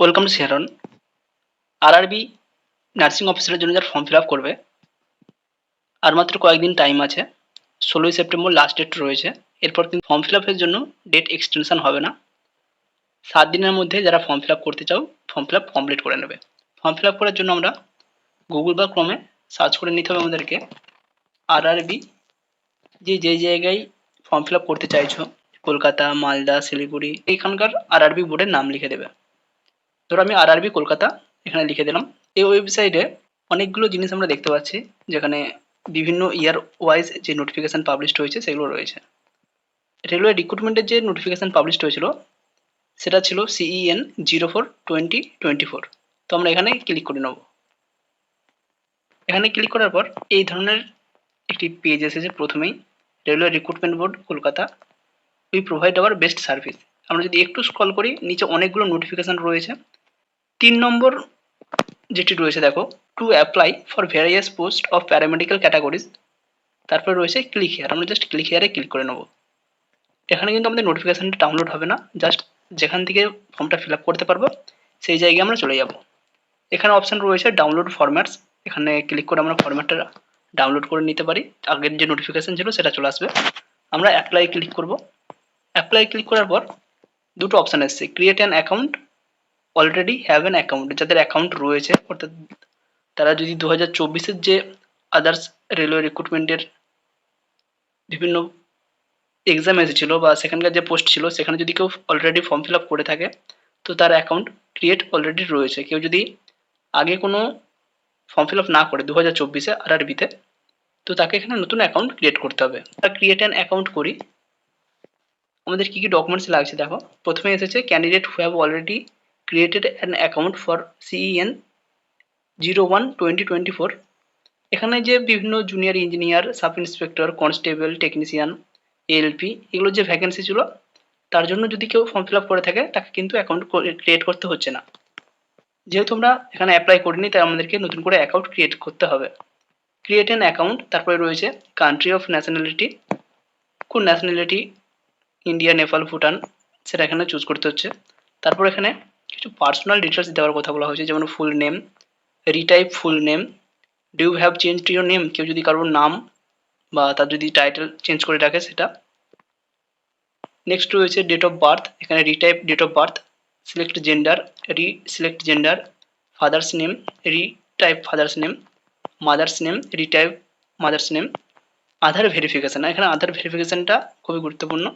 Welcome to শেরন RRB nursing অফিসারের জন্য যারা ফর্ম ফিল আপ করবে, আর মাত্র কয়েকদিন টাইম আছে, ষোলোই সেপ্টেম্বর লাস্ট ডেট রয়েছে, এরপর কিন্তু ফর্ম ফিল আপের জন্য ডেট এক্সটেনশন হবে না। সাত দিনের মধ্যে যারা ফর্ম ফিল আপ করতে চাও ফর্ম ফিল আপ কমপ্লিট করে নেবে। ফর্ম ফিল আপ করার জন্য আমরা গুগল বা ক্রমে সার্চ করে নিতে হবে আমাদেরকে। আরআরবি যে যে জায়গায় ফর্ম ফিল আপ করতে চাইছো, কলকাতা, মালদা, শিলিগুড়ি এইখানকার আরআরবি বোর্ডের নাম লিখে দেবে। ধরো আমি আরআরবি কলকাতা, এখানে লিখে দিলাম। এই ওয়েবসাইটে অনেকগুলো জিনিস আমরা দেখতে পাচ্ছি, যেখানে বিভিন্ন ইয়ার ওয়াইজ যে নোটিফিকেশান পাবলিশড হয়েছে, সেগুলো রয়েছে। রেলওয়ে রিক্রুটমেন্টের যে নোটিফিকেশান পাবলিশড হয়েছিল, সেটা ছিল CEN zero four twenty twenty four তো আমরা এখানে ক্লিক করে নেব। এখানে ক্লিক করার পর এই ধরনের একটি পেজ এসেছে প্রথমেই railway recruitment board Kolkata. We provide our best service আমরা যদি একটু স্ক্রল করি, নিচে অনেকগুলো নোটিফিকেশান রয়েছে। তিন নম্বর যেটি রয়েছে, দেখো to apply for various post of paramedical categories তারপরে রয়েছে ক্লিক হেয়ার আমরা জাস্ট ক্লিক হেয়ারে ক্লিক করে নেব। এখানে কিন্তু আমাদের নোটিফিকেশানটা ডাউনলোড হবে না। জাস্ট যেখান থেকে ফর্মটা ফিল আপ করতে পারব, সেই জায়গায় আমরা চলে যাব। এখানে অপশান রয়েছে ডাউনলোড ফরম্যাটস এখানে ক্লিক করে আমরা ফরম্যাটটা ডাউনলোড করে নিতে পারি। আগের যে নোটিফিকেশান ছিল, সেটা চলে আসবে। আমরা অ্যাপ্লাই ক্লিক করব। অ্যাপ্লাই ক্লিক করার পর দুটো অপশান এসছে। Create an account already have an account যাদের অ্যাকাউন্ট রয়েছে, অর্থাৎ তারা যদি দু হাজার চব্বিশের যে আদার্স রেলওয়ে রিক্রুটমেন্টের বিভিন্ন এক্সাম এসেছিল বা সেখানকার যে পোস্ট ছিল, সেখানে যদি কেউ অলরেডি ফর্ম ফিল আপ করে থাকে, তো তার অ্যাকাউন্ট ক্রিয়েট অলরেডি রয়েছে। কেউ যদি আগে কোনো ফর্ম ফিল আপ না করে দু হাজার চব্বিশে আর আরবিতে তো তাকে এখানে নতুন অ্যাকাউন্ট ক্রিয়েট করতে হবে। আমরা ক্রিয়েট অ্যান অ্যাকাউন্ট করি। আমাদের কী কী ডকুমেন্টস লাগছে দেখো? প্রথমে এসেছে candidate who have already created an account for CEN zero one twenty twenty four এখানে যে বিভিন্ন junior engineer sub inspector constable technician ALP এগুলোর যে ভ্যাকেন্সি ছিল, তার জন্য যদি কেউ ফর্ম ফিল আপ করে থাকে, তাকে কিন্তু অ্যাকাউন্ট ক্রিয়েট করতে হচ্ছে না। যেহেতু আমরা এখানে অ্যাপ্লাই করিনি, তাই আমাদেরকে নতুন করে অ্যাকাউন্ট ক্রিয়েট করতে হবে। ক্রিয়েট অ্যান অ্যাকাউন্ট তারপরে রয়েছে কান্ট্রি অফ ন্যাশনালিটি কোন ন্যাশনালিটি ইন্ডিয়া নেপাল ভুটান সেটা এখানে চুজ করতে হচ্ছে। তারপর এখানে কিছু পার্সোনাল ডিটেলস দেওয়ার কথা বলা হয়েছে, যেমন full name retype full name do you have change to your name কেউ যদি কারোর নাম বা তার যদি টাইটেল চেঞ্জ করে রাখে সেটা। নেক্সট রয়েছে ডেট অফ বার্থ এখানে retype date of birth select gender re select gender father's name retype father's name mother's name retype mother's name Aadhaar verification এখানে আধার ভেরিফিকেশানটা খুবই গুরুত্বপূর্ণ।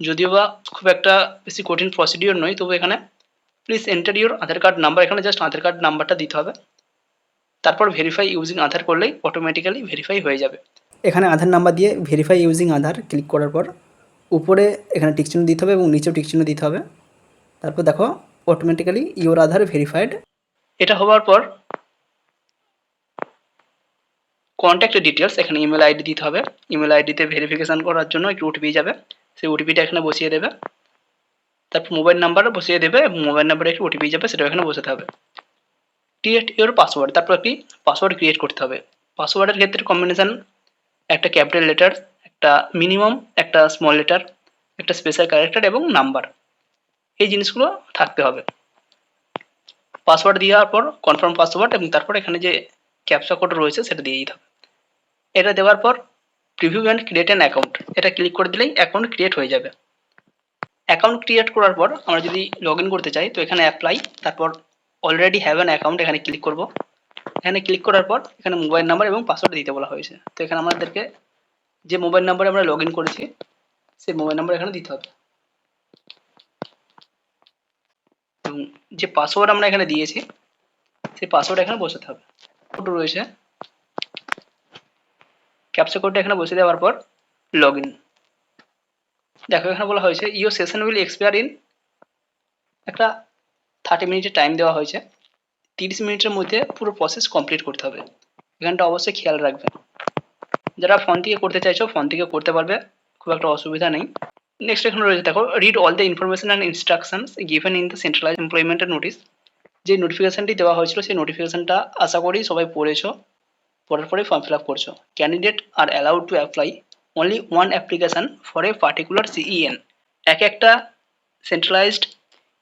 যদিও বা খুব একটা বেশি কঠিন প্রসিডিওর নয়, তবু এখানে please enter your Aadhaar card number এখানে জাস্ট আধার কার্ড নাম্বারটা দিতে হবে। তারপর ভেরিফাই ইউজিং আধার করলেই অটোমেটিক্যালি ভেরিফাই হয়ে যাবে। এখানে আধার নাম্বার দিয়ে ভেরিফাই ইউজিং আধার ক্লিক করার পর উপরে এখানে টিকচিহ্ন দিতে হবে এবং নিচেও টিকচিহ্ন দিতে হবে। তারপর দেখো অটোমেটিক্যালি ইউর আধার ভেরিফাইড এটা হওয়ার পর কন্ট্যাক্ট ডিটেলস এখানে ইমেল আইডি দিতে হবে। ইমেল আইডিতে ভেরিফিকেশান করার জন্য একটি ওটিপি যাবে। সেই ওটিপিটা এখানে বসিয়ে দেবে। তারপর মোবাইল নাম্বার বসিয়ে দেবে মোবাইল নাম্বারে একটি ওটিপি যাবে সেটা এখানে বসাতে হবে ক্রিয়েট ইউর পাসওয়ার্ড তারপর একটি পাসওয়ার্ড ক্রিয়েট করতে হবে। পাসওয়ার্ডের ক্ষেত্রে কম্বিনেশান একটা ক্যাপিটাল লেটার একটা মিনিমাম একটা স্মল লেটার একটা স্পেশাল ক্যারেক্টার এবং নাম্বার এই জিনিসগুলো থাকতে হবে। পাসওয়ার্ড দেওয়ার পর কনফার্ম পাসওয়ার্ড এবং তারপর এখানে যে ক্যাপসা কোড রয়েছে, সেটা দিয়ে দিতে হবে। এটা দেওয়ার পর preview and create an account এটা ক্লিক করে দিলেই অ্যাকাউন্ট ক্রিয়েট হয়ে যাবে। অ্যাকাউন্ট ক্রিয়েট করার পর আমরা যদি লগ করতে চাই, তো এখানে অ্যাপ্লাই তারপর অলরেডি হ্যাভ অ্যান অ্যাকাউন্ট এখানে ক্লিক করব। এখানে ক্লিক করার পর এখানে মোবাইল নাম্বার এবং পাসওয়ার্ড দিতে বলা হয়েছে। তো এখানে আমাদেরকে যে মোবাইল নাম্বারে আমরা লগ করেছি, সেই মোবাইল নাম্বার এখানে দিতে হবে। এবং যে পাসওয়ার্ড আমরা এখানে দিয়েছি, সেই পাসওয়ার্ড এখানে বসাতে হবে। ফটো রয়েছে। ক্যাপচা কোডটা এখানে বসে দেওয়ার পর লগ ইন দেখো, এখানে বলা হয়েছে your session will expire in একটা থার্টি মিনিটের টাইম দেওয়া হয়েছে। তিরিশ মিনিটের মধ্যে পুরো প্রসেস কমপ্লিট করতে হবে। এখানটা অবশ্যই খেয়াল রাখবেন যারা ফোন থেকে করতে চাইছো ফোন থেকে করতে পারবে। খুব একটা অসুবিধা নেই। নেক্সট এখানে রয়েছে, দেখো read all the information and instructions given in the centralise এমপ্লয়মেন্টের notice যে নোটিফিকেশানটি দেওয়া হয়েছিল, সেই নোটিফিকেশানটা আশা করি সবাই পড়েছো। পড়ার পরে ফর্ম ফিল আপ করছ। Candidate are allowed to apply only one application for a particular CEN এক একটা সেন্ট্রালাইজড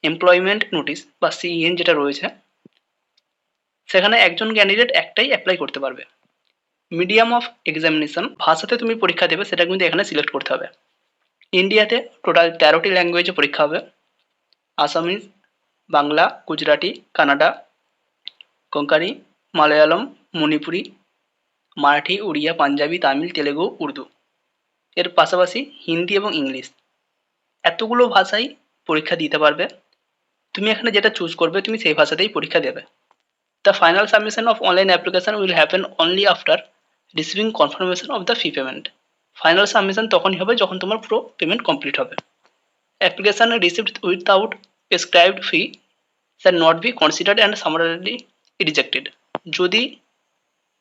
এমপ্লয়মেন্ট নোটিশ বা সিএন যেটা রয়েছে, সেখানে একজন ক্যান্ডিডেট একটাই অ্যাপ্লাই করতে পারবে। মিডিয়াম অফ এক্সামিনেশন ভাষাতে তুমি পরীক্ষা দেবে, সেটা কিন্তু এখানে সিলেক্ট করতে হবে। ইন্ডিয়াতে টোটাল তেরোটি ল্যাঙ্গুয়েজে পরীক্ষা হবে। আসামিজ বাংলা গুজরাটি কানাডা কোঙ্কানি মালয়ালম মণিপুরি মারাঠি উড়িয়া পাঞ্জাবি তামিল তেলেগু উর্দু এর পাশাপাশি হিন্দি এবং ইংলিশ। এতগুলো ভাষাই পরীক্ষা দিতে পারবে। তুমি এখানে যেটা চুজ করবে, তুমি সেই ভাষাতেই পরীক্ষা দেবে। The final submission of online application will happen only after receiving confirmation of the fee payment final submission তখনই হবে যখন তোমার পুরো পেমেন্ট কমপ্লিট হবে। Application received without prescribed fee shall not be considered and summarily rejected যদি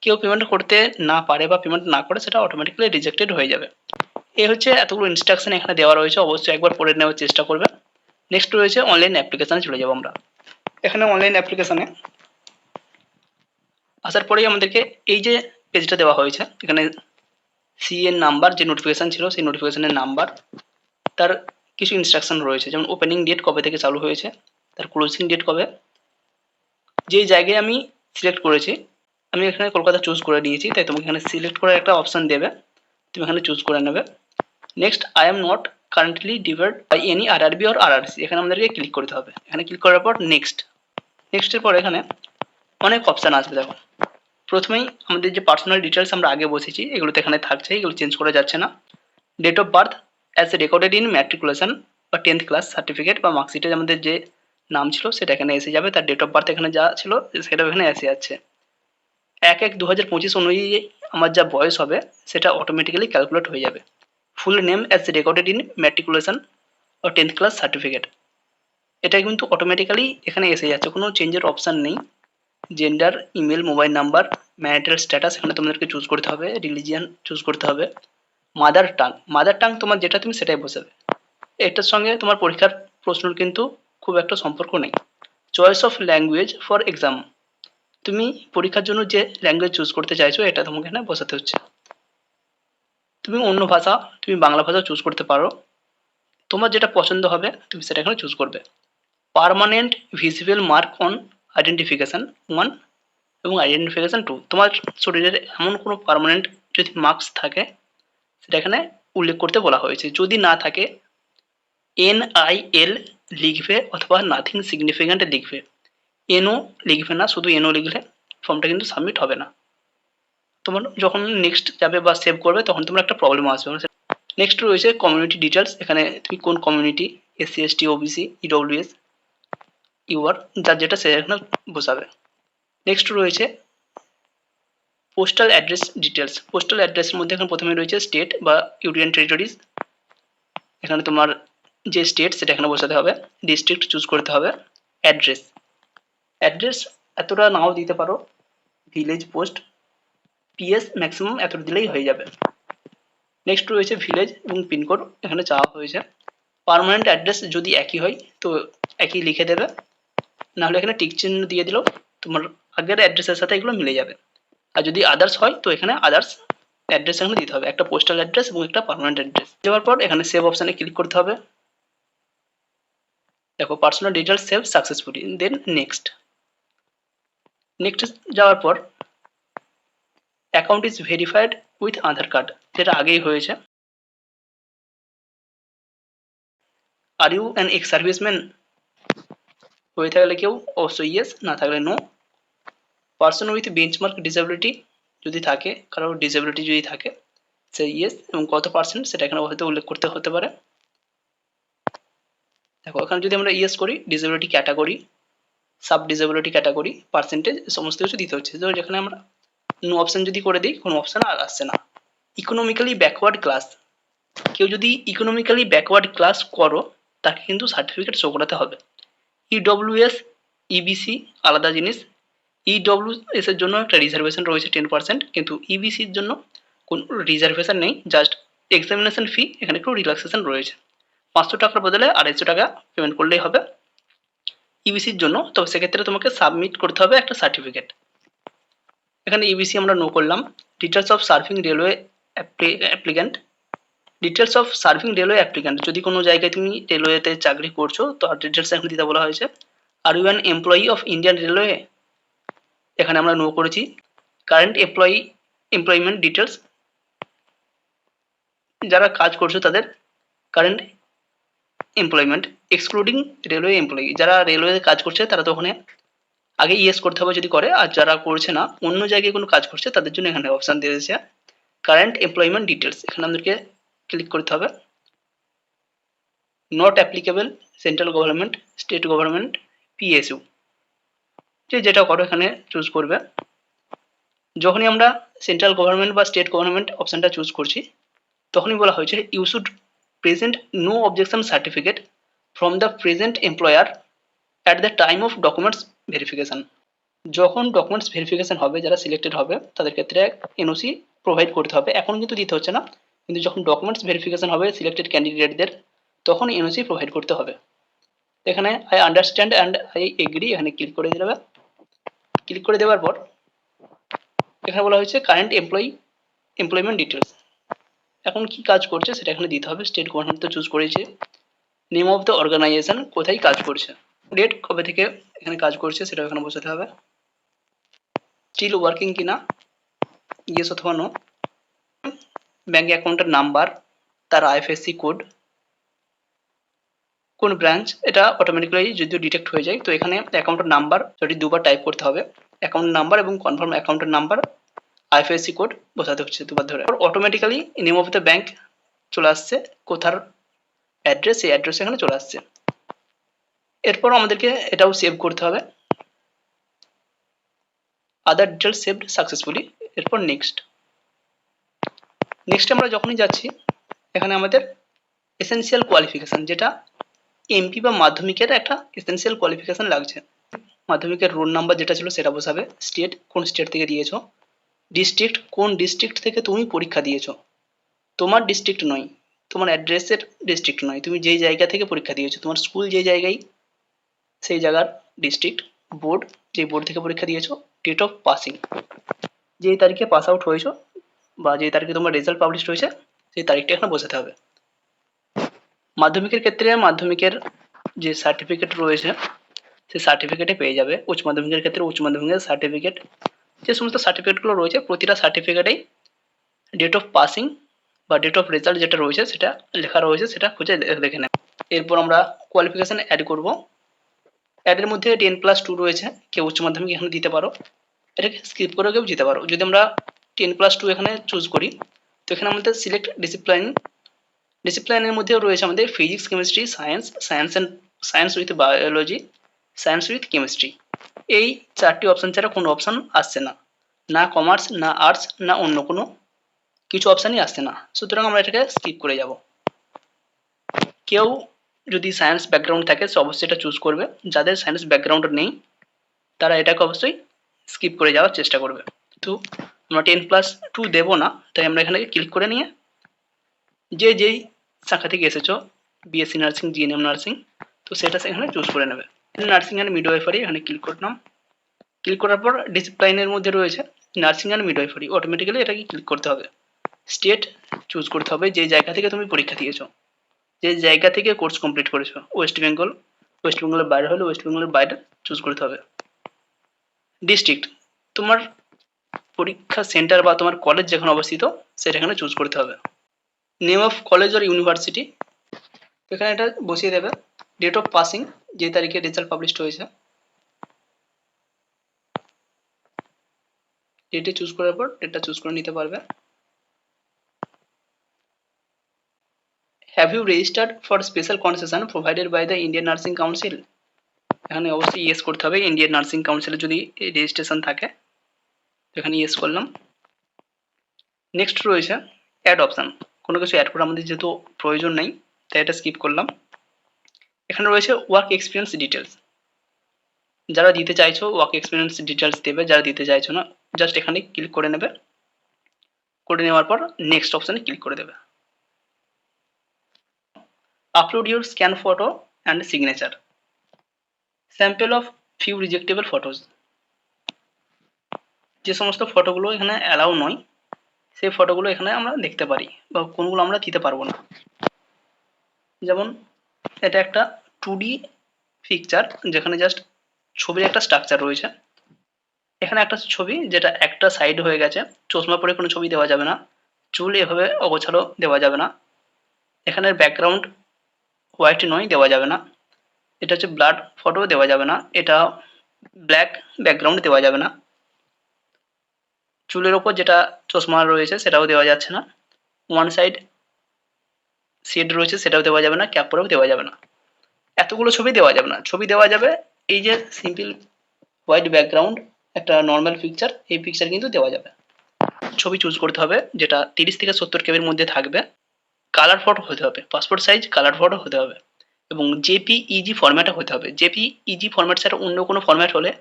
কেউ payment করতে না পারে বা পেমেন্ট না করে, সেটা অটোমেটিক্যালি রিজেক্টেড হয়ে যাবে। এই হচ্ছে এতগুলো ইনস্ট্রাকশন এখানে দেওয়া রয়েছে, অবশ্যই একবার পড়ে নেওয়ার চেষ্টা করবে নেক্সট রয়েছে অনলাইন অ্যাপ্লিকেশানে চলে যাব আমরা। এখানে অনলাইন অ্যাপ্লিকেশানে আসার পরেই আমাদেরকে এই যে পেজটা দেওয়া হয়েছে, এখানে সিএন নাম্বার যে নোটিফিকেশান ছিল, সেই নোটিফিকেশানের নাম্বার তার কিছু ইনস্ট্রাকশন রয়েছে। যেমন ওপেনিং ডেট কবে থেকে চালু হয়েছে, তার ক্লোজিং ডেট কবে। যেই জায়গায় আমি সিলেক্ট করেছি আমি এখানে কলকাতা চুজ করে নিয়েছি তাই তোমাকে এখানে সিলেক্ট করার একটা অপশান দেবে। তুমি এখানে চুজ করে নেবে। Next I am not currently divide by any R RB R R RC এখানে আমাদেরকে ক্লিক করতে হবে। এখানে ক্লিক করার পর নেক্সট নেক্সটের পর এখানে অনেক অপশান আসবে দেখো। প্রথমেই আমাদের যে পার্সোনাল ডিটেলস আমরা আগে বসেছি এগুলো তো এখানে থাকছে, এগুলো চেঞ্জ করা যাচ্ছে না। Date of birth as recorded in matriculation বা টেন্থ ক্লাস সার্টিফিকেট বা মার্কশিটে আমাদের যে নাম ছিল, সেটা এখানে এসে যাবে। তার ডেট অফ বার্থ এখানে যা ছিল সেটা এখানে এসে যাচ্ছে। এক এক দু হাজার পঁচিশ অনুযায়ী আমার যা বয়স হবে, সেটা অটোমেটিক্যালি ক্যালকুলেট হয়ে যাবে। Full name as recorded in matriculation O tenth class certificate এটা কিন্তু অটোমেটিক্যালি এখানে এসে যাচ্ছে, কোনো চেঞ্জের অপশান নেই। Gender email mobile number marital status এখানে তোমাদেরকে চুজ করতে হবে রিলিজিয়ান চুজ করতে হবে। মাদার টাং মাদার টাং তোমার যেটা তুমি সেটাই বসাবে। এটার সঙ্গে তোমার পরীক্ষার প্রশ্নর কিন্তু খুব একটা সম্পর্ক নেই। Choice of language for exam তুমি পরীক্ষার জন্য যে ল্যাঙ্গুয়েজ চুজ করতে চাইছো, এটা তোমাকে এখানে বসাতে হচ্ছে। তুমি অন্য ভাষা, তুমি বাংলা ভাষা চুজ করতে পারো। তোমার যেটা পছন্দ হবে, তুমি সেটা এখানে চুজ করবে। Permanent visible mark on identification one এবং আইডেন্টিফিকেশান টু তোমার শরীরের এমন কোনো পার্মানেন্ট যদি মার্কস থাকে, সেটা এখানে উল্লেখ করতে বলা হয়েছে। যদি না থাকে এন আই এল লিখবে অথবা নাথিং সিগনিফিক্যান্ট লিখবে। এনও লিখবে না, শুধু এনও লিখলে ফর্মটা কিন্তু সাবমিট হবে না। তোমার যখন নেক্সট যাবে বা সেভ করবে, তখন তোমার একটা প্রবলেম আসবে। নেক্সট রয়েছে কমিউনিটি ডিটেলস এখানে তুমি কোন community SC ST OBC EWS UR যার যেটা সে এখানে বসাবে। নেক্সট রয়েছে পোস্টাল অ্যাড্রেস ডিটেলস পোস্টাল অ্যাড্রেসের মধ্যে এখানে প্রথমে রয়েছে স্টেট বা ইউনিয়ন টেরিটরিজ এখানে তোমার যে স্টেট সেটা এখানে বসাতে হবে। ডিস্ট্রিক্ট চুজ করতে হবে। অ্যাড্রেস অ্যাড্রেস এতটা নাও দিতে পারো ভিলেজ পোস্ট পিএস ম্যাক্সিমাম এতটা দিলেই হয়ে যাবে। নেক্সট রয়েছে ভিলেজ এবং পিনকোড এখানে চাওয়া হয়েছে। পার্মানেন্ট অ্যাড্রেস যদি একই হয়, তো একই লিখে দেবে। নাহলে এখানে টিক চিহ্ন দিয়ে দিলেও তোমার আগের অ্যাড্রেসের সাথে এগুলো মিলে যাবে। আর যদি আদার্স হয়, তো এখানে আদার্স অ্যাড্রেস এখানে দিতে হবে। একটা পোস্টাল অ্যাড্রেস এবং একটা পার্মানেন্ট অ্যাড্রেস দেওয়ার পর এখানে সেভ অপশানে ক্লিক করতে হবে। দেখো personal details save successfully then next next যাওয়ার পর account is verified with Aadhaar card যেটা আগেই হয়েছে। Are you an ex serviceman হয়ে থাকলে কেউ? অবশ্যই ইয়েস না থাকলে no person with benchmark disability যদি থাকে, কারও ডিসেবিলিটি যদি থাকে সে ইয়েস এবং কত পার্সেন্ট সেটা এখানে হয়তো উল্লেখ করতে হতে পারে। দেখো, এখানে যদি আমরা ইয়েস করি disability category sub disability category percentage সমস্ত কিছু দিতে হচ্ছে। তো যেখানে আমরা নো অপশান যদি করে দিই, কোনো অপশান আর আসছে না। ইকোনমিক্যালি ব্যাকওয়ার্ড ক্লাস কেউ যদি ইকোনমিক্যালি ব্যাকওয়ার্ড ক্লাস করো, তাকে কিন্তু সার্টিফিকেট শো করাতে হবে। ইডব্লিউএস ইবিসি আলাদা জিনিস। ইডব্লিউএস এর জন্য একটা রিজার্ভেশন রয়েছে টেন পার্সেন্ট কিন্তু ইবিসির জন্য কোনো রিজার্ভেশন নেই জাস্ট এক্সামিনেশন ফি এখানে একটু রিল্যাক্সেশন রয়েছে। পাঁচশো টাকার বদলে আড়াইশো টাকা পেমেন্ট করলেই হবে। ইবিসির জন্য তবে সেক্ষেত্রে তোমাকে সাবমিট করতে হবে একটা সার্টিফিকেট এখানে ইবিসি আমরা নো করলাম। Details of serving railway applicant details of serving railway applicant যদি কোনো জায়গায় তুমি রেলওয়েতে চাকরি করছ, তো ডিটেলস এখানে দিতে বলা হয়েছে। Are you an employee of Indian railway এখানে আমরা নো করেছি। কারেন্ট এমপ্লয়ি এমপ্লয়মেন্ট ডিটেলস যারা কাজ করছ তাদের current employment excluding railway employee যারা রেলওয়েতে কাজ করছে, তারা তো ওখানে আগে ইয়েস করতে হবে যদি করে, আর যারা করছে না, অন্য জায়গায় কোনো কাজ করছে, তাদের জন্য এখানে অপশান দিয়ে দিয়েছে কারেন্ট এমপ্লয়মেন্ট ডিটেলস এখানে আমাদেরকে ক্লিক করতে হবে। Not applicable central government state government PSU যে যেটা করো এখানে চুজ করবে। যখনই আমরা সেন্ট্রাল গভর্নমেন্ট বা স্টেট গভর্নমেন্ট অপশানটা চুজ করছি, তখনই বলা হয়েছে you should present no objection certificate from the present employer at the time of documents verification যখন ডকুমেন্টস ভেরিফিকেশন হবে, যারা সিলেক্টেড হবে, তাদের ক্ষেত্রে এনওসি প্রোভাইড করতে হবে। এখন কিন্তু দিতে হচ্ছে না। কিন্তু যখন ডকুমেন্টস ভেরিফিকেশন হবে সিলেক্টেড ক্যান্ডিডেটদের তখন এনওসি প্রোভাইড করতে হবে। এখানে I understand and I agree এখানে ক্লিক করে দেবে ক্লিক করে দেওয়ার পর এখানে বলা হয়েছে কারেন্ট এমপ্লয়ি এমপ্লয়মেন্ট ডিটেলস এখন কি কাজ করছে সেটা এখানে দিতে হবে। স্টেট গভর্নমেন্ট তো চুজ করেছে। নেম অফ দ্য অর্গানাইজেশন কোথায় কাজ করছে? ডেট কবে থেকে এখানে কাজ করছে সেটা এখানে বসাতে হবে। স্টিল ওয়ার্কিং কিনা? ইয়েস অথবা নো ব্যাঙ্ক অ্যাকাউন্টের নাম্বার তার আইএফএসসি কোড কোন ব্রাঞ্চ এটা অটোমেটিক্যালি যদিও ডিটেক্ট হয়ে যায়, তো এখানে অ্যাকাউন্টের নাম্বার যদি দুবার টাইপ করতে হবে অ্যাকাউন্ট নাম্বার এবং কনফার্ম অ্যাকাউন্টের নাম্বার আইএফএসসি কোড বোঝাতে হচ্ছে দুবার ধরে। Automatically name of the bank চলে আসছে, কোথার অ্যাড্রেস এই অ্যাড্রেস এখানে চলে আসছে। এরপর আমাদেরকে এটাও সেভ করতে হবে। আদার ডিটেলস সেভড সাকসেসফুলি এরপর নেক্সট নেক্সট আমরা যখনই যাচ্ছি, এখানে আমাদের এসেনশিয়াল কোয়ালিফিকেশান যেটা এমপি বা মাধ্যমিকের একটা এসেনশিয়াল কোয়ালিফিকেশান লাগছে। মাধ্যমিকের রোল নাম্বার যেটা ছিল সেটা বসাবে। স্টেট কোন স্টেট থেকে দিয়েছ? ডিস্ট্রিক্ট কোন ডিস্ট্রিক্ট থেকে তুমি পরীক্ষা দিয়েছ? তোমার ডিস্ট্রিক্ট নয়। তোমার অ্যাড্রেসের ডিস্ট্রিক্ট নয়। তুমি যেই জায়গা থেকে পরীক্ষা দিয়েছ, তোমার স্কুল যে জায়গায়, সেই জায়গার ডিস্ট্রিক্ট বোর্ড যে বোর্ড থেকে পরীক্ষা দিয়েছ ডেট অফ পাসিং যেই তারিখে পাস আউট হয়েছো বা যেই তারিখে তোমার রেজাল্ট পাবলিশ হয়েছে, সেই তারিখটা এখানে বোঝাতে হবে। মাধ্যমিকের ক্ষেত্রে মাধ্যমিকের যে সার্টিফিকেট রয়েছে, সেই সার্টিফিকেটে পেয়ে যাবে। উচ্চ মাধ্যমিকের ক্ষেত্রে উচ্চ মাধ্যমিকের সার্টিফিকেট যে সমস্ত সার্টিফিকেটগুলো রয়েছে, প্রতিটা সার্টিফিকেটেই ডেট অফ পাসিং বা ডেট অফ রেজাল্ট যেটা রয়েছে সেটা লেখা রয়েছে, সেটা খুঁজে দেখে নেয় এরপর আমরা কোয়ালিফিকেশান অ্যাড করব। অ্যাডের মধ্যে টেন প্লাস টু রয়েছে। কেউ উচ্চ মাধ্যমিক এখানে দিতে পারো। এটাকে স্কিপ করে কেউ দিতে পারো। যদি আমরা টেন প্লাস টু এখানে চুজ করি, তো এখানে আমাদের সিলেক্ট ডিসিপ্লাইন ডিসিপ্লাইনের মধ্যেও রয়েছে আমাদের physics chemistry science science and science with biology science with chemistry এই চারটি অপশান ছাড়া কোনো অপশান আসছে না। না কমার্স না আর্টস না অন্য কোনো কিছু অপশানই আসছে না। সুতরাং আমরা এটাকে স্কিপ করে যাব। কেউ যদি সায়েন্স ব্যাকগ্রাউন্ড থাকে, সে অবশ্যই এটা চুজ করবে। যাদের সায়েন্স ব্যাকগ্রাউন্ড নেই, তারা এটাকে অবশ্যই স্কিপ করে যাওয়ার চেষ্টা করবে। তো আমরা টেন প্লাস টু দেবো না, তাই আমরা এখানে ক্লিক করে নিয়ে, যে যেই শাখা থেকে এসেছ বিএসসি নার্সিং জিএনএম নার্সিং তো সেটা সেখানে চুজ করে নেবে। নার্সিং অ্যান্ড মিডওয়াইফারি এখানে ক্লিক করলাম। ক্লিক করার পর ডিসিপ্লাইনের মধ্যে রয়েছে নার্সিং অ্যান্ড মিডওয়াইফারি অটোমেটিক্যালি এটাকে ক্লিক করতে হবে। স্টেট চুজ করতে হবে যে জায়গা থেকে তুমি পরীক্ষা দিয়েছ। যে জায়গা থেকে কোর্স কমপ্লিট করেছ ওয়েস্ট বেঙ্গল ওয়েস্ট বেঙ্গলের বাইরে হলে ওয়েস্ট বেঙ্গলের বাইরে চুজ করতে হবে। ডিস্ট্রিক্ট তোমার পরীক্ষা সেন্টার বা তোমার কলেজ যেখানে অবস্থিত সেটা এখানে চুজ করতে হবে। নেম অফ কলেজ আর ইউনিভার্সিটি এখানে এটা বসিয়ে দেবে। ডেট অফ পাসিং যে তারিখে রেজাল্ট পাবলিশড হয়েছে। ডেটে চুজ করার পর ডেটটা চুজ করে নিতে পারবে। Have you registered for special concession provided by the Indian Nursing Council এখানে অবশ্যই ইয়েস করতে হবে। ইন্ডিয়ান নার্সিং কাউন্সিলে যদি রেজিস্ট্রেশন থাকে, এখানে ইয়েস করলাম। নেক্সট রয়েছে অ্যাড অপশান কোনো কিছু অ্যাড করা আমাদের যেহেতু প্রয়োজন নেই, তাই এটা স্কিপ করলাম। এখানে রয়েছে ওয়ার্ক এক্সপিরিয়েন্স ডিটেলস যারা দিতে চাইছো ওয়ার্ক এক্সপিরিয়েন্স ডিটেলস দেবে। যারা দিতে চাইছো না জাস্ট এখানে ক্লিক করে নেবে। করে নেওয়ার পর নেক্সট অপশানে ক্লিক করে দেবে। Upload your scan photo and signature sample of few rejectable photos যে সমস্ত ফটোগুলো এখানে অ্যালাউ নয়, সেই ফটোগুলো এখানে আমরা দেখতে পারি বা কোনগুলো আমরা দিতে পারব না। যেমন এটা একটা টু পিকচার যেখানে জাস্ট ছবির একটা স্ট্রাকচার রয়েছে। এখানে একটা ছবি যেটা একটা সাইড হয়ে গেছে, চশমা পরে কোনো ছবি দেওয়া যাবে না, চুল এভাবে অগোছালো দেওয়া যাবে না। এখানের ব্যাকগ্রাউন্ড হোয়াইট নয়, দেওয়া যাবে না। এটা হচ্ছে ব্লাড ফটো দেওয়া যাবে না। এটা ব্ল্যাক ব্যাকগ্রাউন্ড দেওয়া যাবে না। চুলের ওপর যেটা চশমা রয়েছে, সেটাও দেওয়া যাচ্ছে না। ওয়ান সাইড শেড রয়েছে, সেটাও দেওয়া যাবে না। ক্যাপ পরেও দেওয়া যাবে না। এতগুলো ছবি দেওয়া যাবে না। ছবি দেওয়া যাবে এই যে সিম্পল হোয়াইট ব্যাকগ্রাউন্ড একটা নর্মাল পিকচার এই পিকচার কিন্তু দেওয়া যাবে। ছবি চুজ করতে হবে, যেটা তিরিশ থেকে সত্তর কেবির মধ্যে থাকবে। কালার ফটো হতে হবে পাসপোর্ট সাইজ কালার ফটো হতে হবে এবং জেপি ইজি ফরম্যাটে হতে হবে। জেপি ইজি ফরম্যাট ছাড়া অন্য কোনো ফরম্যাট হলে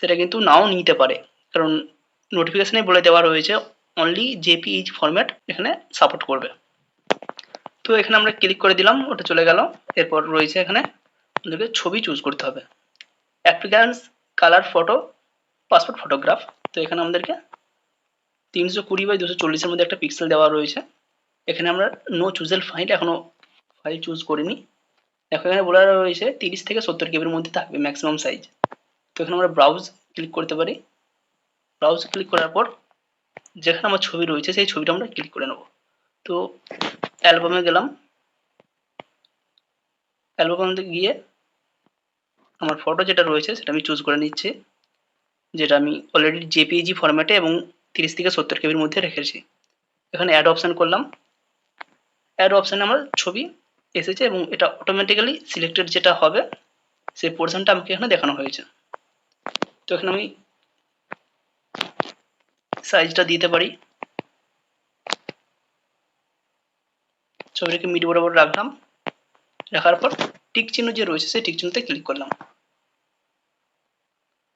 সেটা কিন্তু নাও নিতে পারে। কারণ নোটিফিকেশনে বলে দেওয়া রয়েছে অনলি জেপি ইজি ফরম্যাট এখানে সাপোর্ট করবে। তো এখানে আমরা ক্লিক করে দিলাম, ওটা চলে গেল। এরপর রয়েছে এখানে আমাদেরকে ছবি চুজ করতে হবে। Applicant's colour photo passport photograph তো এখানে আমাদেরকে তিনশো কুড়ি বাই দুশো চল্লিশের মধ্যে একটা পিক্সেল দেওয়া রয়েছে। এখানে আমরা নো চুজেল ফাইল এখনও ফাইল চুজ করিনি। দেখো, এখানে বলা রয়েছে তিরিশ থেকে সত্তর কেবির মধ্যে থাকবে ম্যাক্সিমাম সাইজ তো এখানে আমরা ব্রাউজ ক্লিক করতে পারি। ব্রাউজ ক্লিক করার পর যেখানে আমার ছবি রয়েছে, সেই ছবিটা আমরা ক্লিক করে নেব। তো অ্যালবামে গেলাম। অ্যালবামে গিয়ে আমার ফটো যেটা রয়েছে, সেটা আমি চুজ করে নিচ্ছি। যেটা আমি অলরেডি জেপিজি ফরম্যাটে এবং তিরিশ থেকে সত্তর কেবির মধ্যে রেখেছি। এখানে অ্যাড অপশান করলাম। অ্যাড অপশানে আমার ছবি এসেছে এবং এটা অটোমেটিক্যালি সিলেক্টেড যেটা হবে, সেই পোর্শনটা আমাকে এখানে দেখানো হয়েছে। তো এখানে আমি সাইজটা দিতে পারি। ছবিটাকে মিড বরাবর রাখলাম। রাখার পর টিক চিহ্ন যে রয়েছে, সেই টিক চিহ্নতে ক্লিক করলাম।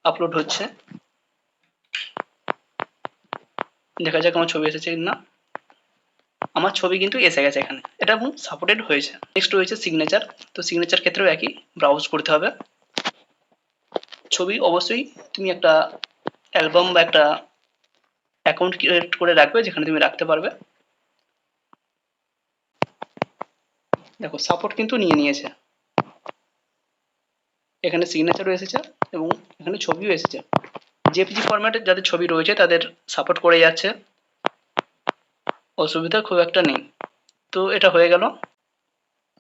আপলোড হচ্ছে। দেখা যাক আমার ছবি এসেছে না আমার ছবি কিন্তু এসে গেছে এখানে। এটা সাপোর্টেড হয়েছে। নেক্সট রয়েছে সিগনেচার তো সিগনেচার ক্ষেত্রেও একই ব্রাউজ করতে হবে। ছবি অবশ্যই তুমি একটা অ্যালবাম বা একটা অ্যাকাউন্ট ক্রিয়েট করে রাখবে, যেখানে তুমি রাখতে পারবে। দেখো সাপোর্ট কিন্তু নিয়ে নিয়েছে। এখানে সিগনেচারও এসেছে এবং এখানে ছবিও এসেছে। জেপিজি ফরম্যাটে যাদের ছবি রয়েছে, তাদের সাপোর্ট করে যাচ্ছে। অসুবিধা খুব একটা নেই। তো এটা হয়ে গেল।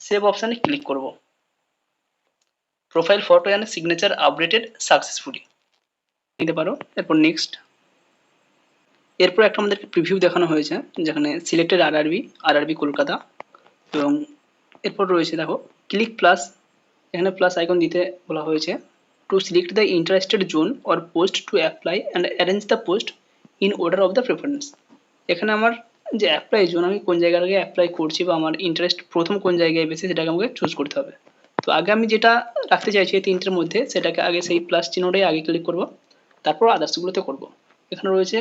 সেভ অপশানে ক্লিক করব। Profile photo and signature updated successfully নিতে পারো। এরপর নেক্সট এরপর একটা আমাদেরকে প্রিভিউ দেখানো হয়েছে, যেখানে সিলেক্টেড আরআরবি আরআরবি কলকাতা এবং এরপর রয়েছে দেখো ক্লিক প্লাস এখানে প্লাস আইকন দিতে বলা হয়েছে। To select the interested zone or post to apply and arrange the post in order of the preference এখানে আমার যে অ্যাপ্লাই জোন, আমি কোন জায়গা থেকে অ্যাপ্লাই করছি বা আমার ইন্টারেস্ট প্রথম কোন জায়গায় বেশি সেটাকে আমাকে চুজ করতে হবে। তো আগে আমি যেটা রাখতে চাইছি এই তিনটের মধ্যে, সেটাকে আগে সেই প্লাস চিহ্নটাই আগে ক্লিক করব, তারপর আদার্সগুলোতে করব। এখানে রয়েছে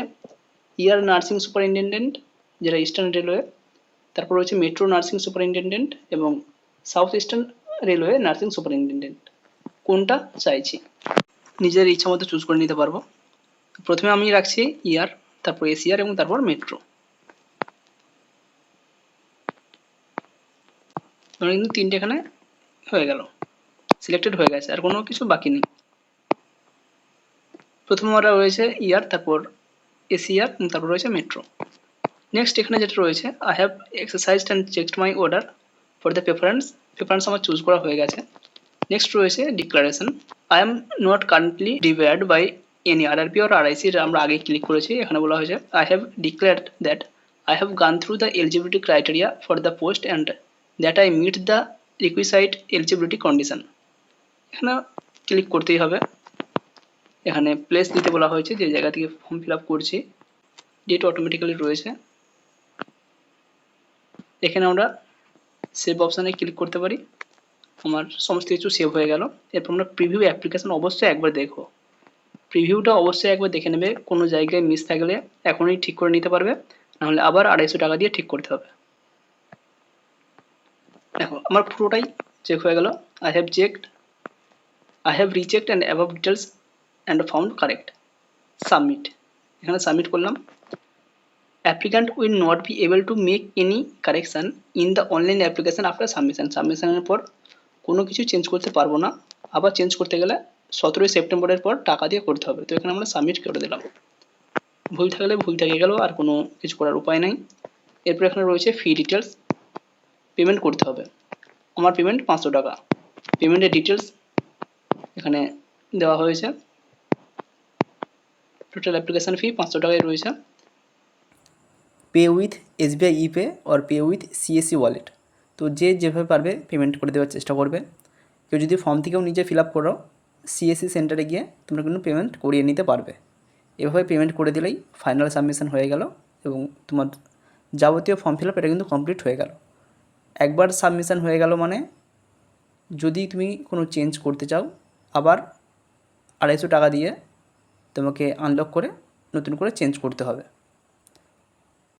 ইয়ার নার্সিং সুপারিনটেন্ডেন্ট যেটা ইস্টার্ন রেলওয়ে তারপর রয়েছে মেট্রো নার্সিং সুপারিনটেন্ডেন্ট এবং South Eastern Railway nursing superintendent কোনটা চাইছি? নিজের ইচ্ছা মতো চুজ করে নিতে পারব। প্রথমে আমি রাখছি ইয়ার তারপর এসিয়ার এবং তারপর মেট্রো ধরুন কিন্তু তিনটে এখানে হয়ে গেল। সিলেক্টেড হয়ে গেছে, আর কোনো কিছু বাকি নেই। প্রথম আমরা রয়েছে ইয়ার, তারপর এসিয়ার তারপর রয়েছে মেট্রো নেক্সট এখানে যেটা রয়েছে I have exercise and checked my order for the preference preference আমার চুজ করা হয়ে গেছে। নেক্সট রয়েছে declaration I am not currently divide by any RRP or RIC আমরা আগে ক্লিক করেছি, এখানে বলা হয়েছে I have declared that I have gone through the eligibility criteria for the post and that I meet the requisite eligibility condition এখানে click করতেই হবে। এখানে প্লেস দিতে বলা হয়েছে যে জায়গা থেকে ফর্ম ফিল আপ করছি। ডেট অটোমেটিক্যালি রয়েছে। এখানে আমরা সেভ অপশানে ক্লিক করতে পারি। আমার সমস্ত কিছু সেভ হয়ে গেল। এরপর আমরা প্রিভিউ অ্যাপ্লিকেশন অবশ্যই একবার দেখো প্রিভিউটা অবশ্যই একবার দেখে নেবে। কোনো জায়গায় মিস থাকলে এখনই ঠিক করে নিতে পারবে। নাহলে আবার আড়াইশো টাকা দিয়ে ঠিক করতে হবে। দেখো, আমার পুরোটাই চেক হয়ে গেল। I have checked I have rechecked and above details and found correct submit এখানে সাবমিট করলাম। Applicant will not be able to make any correction in the online application after submission সাবমিশনের পর কোনো কিছু চেঞ্জ করতে পারব না। আবার চেঞ্জ করতে গেলে সতেরোই সেপ্টেম্বরের পর টাকা দিয়ে করতে হবে। তো এখানে আমরা সাবমিট করে দিলাম। ভুল থাকলে ভুল থেকে গেল আর কোনো কিছু করার উপায় নাই। এরপর এখানে রয়েছে ফি ডিটেলস পেমেন্ট করতে হবে। আমার পেমেন্ট পাঁচশো টাকা। পেমেন্টের ডিটেলস এখানে দেওয়া হয়েছে। টোটাল অ্যাপ্লিকেশান ফি পাঁচশো টাকায় রয়েছে। Pay with SBI ePay or pay with CSC wallet তো যে যেভাবে পারবে পেমেন্ট করে দেওয়ার চেষ্টা করবে। কেউ যদি ফর্ম থেকেও নিজে ফিল আপ করো সিএসসি সেন্টারে গিয়ে তোমরা কিন্তু পেমেন্ট করিয়ে নিতে পারবে। এভাবে পেমেন্ট করে দিলেই ফাইনাল সাবমিশন হয়ে গেল এবং তোমার যাবতীয় ফর্ম ফিল আপ এটা কিন্তু কমপ্লিট হয়ে গেল। একবার সাবমিশান হয়ে গেল মানে যদি তুমি কোনো চেঞ্জ করতে চাও, আবার আড়াইশো টাকা দিয়ে তোমাকে আনলক করে নতুন করে চেঞ্জ করতে হবে।